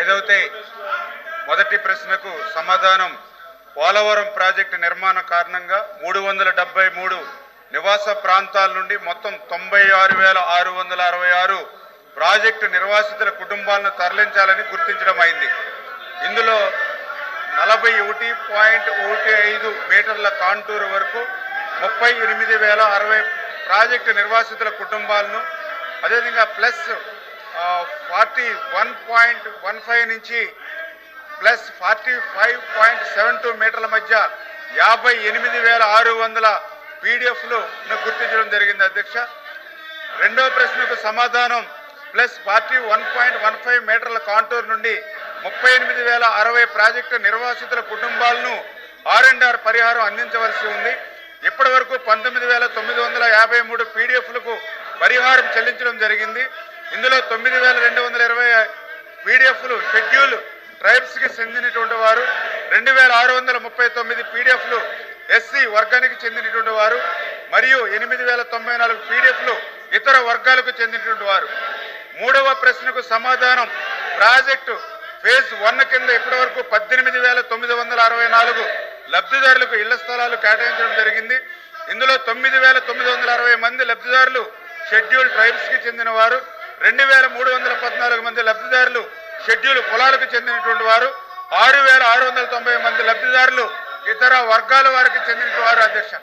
ఏదైతే మొదటి ప్రశ్నకు సమాధానం పోలవరం ప్రాజెక్టు నిర్మాణ కారణంగా మూడు వందల డెబ్బై మూడు నివాస ప్రాంతాల నుండి మొత్తం తొంభై ఆరు వేల ఆరు వందల అరవై ఆరు ప్రాజెక్టు నిర్వాసితుల కుటుంబాలను తరలించాలని గుర్తించడం అయింది. ఇందులో నలభై ఒకటి పాయింట్ ఒకటి ఐదు మీటర్ల కాంటూరు వరకు ముప్పై ఎనిమిది వేల అరవై ప్రాజెక్టు నిర్వాసితుల కుటుంబాలను అదేవిధంగా plus forty one point one five నుంచి plus forty five point seven two మీటర్ల మధ్య యాభై ఎనిమిది వేల ఆరు వందల పీడిఎఫ్లు గుర్తించడం జరిగింది అధ్యక్ష. రెండవ ప్రశ్నకు సమాధానం plus forty one point one five మీటర్ల కాంటూర్ నుండి ముప్పై ఎనిమిది వేల అరవై ప్రాజెక్టు నిర్వాసితుల కుటుంబాలను ఆర్ అండ్ ఆర్ పరిహారం అందించవలసి ఉంది. ఇప్పటి వరకు పంతొమ్మిది వేల తొమ్మిది వందల యాభై మూడు పీడిఎఫ్లకు పరిహారం చెల్లించడం జరిగింది. ఇందులో తొమ్మిది వేల రెండు వందల ఇరవై పీడిఎఫ్లు షెడ్యూల్ ట్రైబ్స్కి చెందినటువంటి వారు. రెండు వేల ఆరు వందల ముప్పై తొమ్మిది పీడిఎఫ్లు ఎస్సీ వర్గానికి చెందినటువంటి వారు. మరియు ఎనిమిది వేల తొంభై నాలుగు పీడిఎఫ్లు ఇతర వర్గాలకు చెందినటువంటి వారు. మూడవ ప్రశ్నకు సమాధానం. ప్రాజెక్టు ఫేజ్ వన్ కింద ఇప్పటి వరకు పద్దెనిమిది వేల తొమ్మిది వందల అరవై నాలుగు లబ్ధిదారులకు ఇళ్ళ స్థలాలు కేటాయించడం జరిగింది. ఇందులో తొమ్మిది వేల తొమ్మిది వందల అరవై మంది లబ్ధిదారులు షెడ్యూల్ ట్రైబ్స్కి చెందిన వారు రెండు వేల మూడు వందల పద్నాలుగు మంది లబ్ధిదారులు షెడ్యూల్ కులాలకు చెందినటువంటి వారు ఆరు వేల ఆరు వందల తొంభై మంది లబ్ధిదారులు ఇతర వర్గాల వారికి చెందిన వారు అధ్యక్ష.